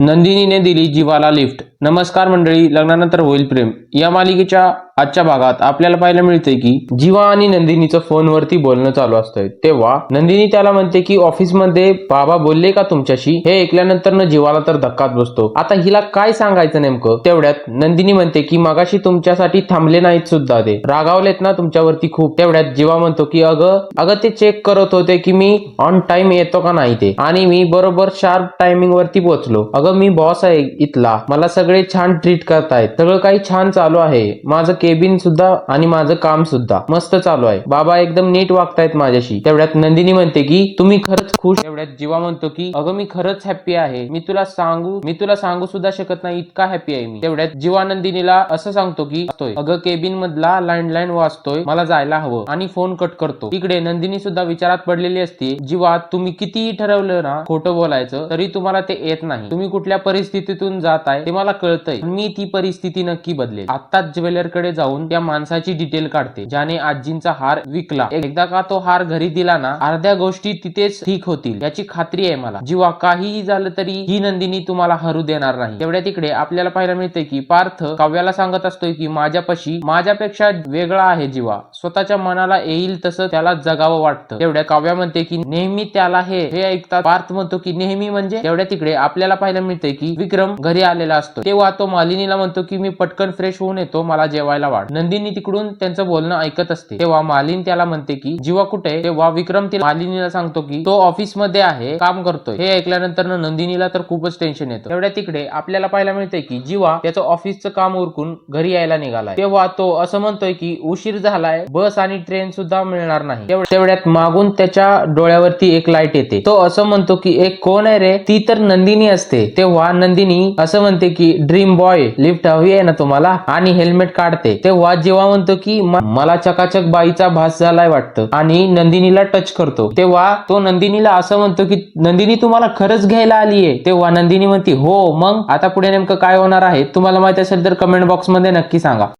नंदिनीने दिली जीवाला लिफ्ट नमस्कार मंडळी लग्नानंतर होईल प्रेम. या मालिकेच्या आजच्या भागात आपल्याला पाहायला मिळते की जीवा आणि नंदिनीचं फोनवरती बोलणं चालू असतंय. तेव्हा नंदिनी त्याला म्हणते की ऑफिसमध्ये बाबा बोलले का तुमच्याशी? हे ऐकल्यानंतर न जीवाला तर धक्काच बसतो. आता हिला काय सांगायचं नेमकं? तेवढ्यात नंदिनी म्हणते की मगाशी तुमच्यासाठी थांबले नाहीत सुद्धा ते. रागावलेत ना तुमच्यावरती खूप. तेवढ्यात जीवा म्हणतो की अगं अगं ते चेक करत होते की मी ऑन टाइम येतो का नाही ते. आणि मी बरोबर शार्प टायमिंग वरती पोहोचलो. अगं मी बॉस आहे इथला. मला सगळं छान ट्रीट करतायत सगळं काही छान चालू आहे. माझं केबिन सुद्धा आणि माझं काम सुद्धा मस्त चालू आहे. बाबा एकदम नीट वागतायत माझ्याशी. तेवढ्यात नंदिनी म्हणते की तुम्ही खरंच खुश तेवढ्यात जीवा म्हणतो की अगं मी खरंच हॅप्पी आहे. मी तुला सांगू मी तुला सांगू सुद्धा शकत नाही. इतका हॅप्पी आहे मी. तेवढ्यात जीवा नंदिनीला असं सांगतो की अगं केबिन मधला लँडलाईन वाचतोय मला जायला हवं. आणि फोन कट करतो. इकडे नंदिनी सुद्धा विचारात पडलेली असते जीवा तुम्ही कितीही ठरवलं ना खोटं बोलायचं तरी तुम्हाला ते येत नाही. तुम्ही कुठल्या परिस्थितीतून जात आहे ते मला कळतंय. मी ती परिस्थिती नक्की बदलेल. आत्ताच ज्वेलरकडे जाऊन त्या माणसाची डिटेल काढते. ज्याने आजींचा हार विकला. एकदा का तो हार घरी दिला ना अर्ध्या गोष्टी तिथेच ठीक होतील. याची खात्री आहे मला. जीवा काहीही झालं तरी ही नंदिनी तुम्हाला हरू देणार नाही. तेवढ्या तिकडे आपल्याला पाहायला मिळते की पार्थ काव्याला सांगत असतोय की माझ्यापाशी माझ्यापेक्षा वेगळा आहे जीवा. स्वतःच्या मनाला येईल तसं त्याला जगावं वाटतं. तेवढ्या काव्या म्हणते की नेहमी त्याला हे हे ऐकतात. पार्थ म्हणतो की नेहमी म्हणजे? तेवढ्या तिकडे आपल्याला पाहायला मिळते की विक्रम घरी आलेला असतो तेव्हा तो मालिनीला म्हणतो की मी पटकन फ्रेश होऊन येतो मला जेवायला वाढ. नंदिनी तिकडून त्यांचं बोलणं ऐकत असते. तेव्हा मालिनी त्याला म्हणते की जीवा कुठे तेव्हा विक्रम तिला मालिनीला सांगतो की तो ऑफिसमध्ये आहे काम करतोय. हे ऐकल्यानंतर नंदिनीला तर खूपच टेन्शन येतं. एवढ्या तिकडे आपल्याला पाहायला मिळते की जीवा त्याचं ऑफिसचं काम उरकून घरी यायला निघालाय. तेव्हा तो असं म्हणतोय की उशीर झालाय बस आणि ट्रेन सुद्धा मिळणार नाही. तेवढ्यात मागून त्याच्या डोळ्यावरती एक लाइट येते. तो असं म्हणतो की एक कोण आहे रे? ती तर नंदिनी असते. तेव्हा नंदिनी असं म्हणते की ड्रीम बॉय लिफ्ट हवी आहे ना तुम्हाला? आणि हेल्मेट काढते. तेव्हा जेव्हा म्हणतो की मला चकाचक बाईचा भास झालाय वाटतं. आणि नंदिनीला टच करतो. तेव्हा तो नंदिनीला असं म्हणतो की नंदिनी तुम्हाला खरंच घ्यायला आलीये. तेव्हा नंदिनी म्हणते हो मग? आता पुढे नेमकं काय होणार आहे? तुम्हाला माहिती असेल तर कमेंट बॉक्समध्ये नक्की सांगा.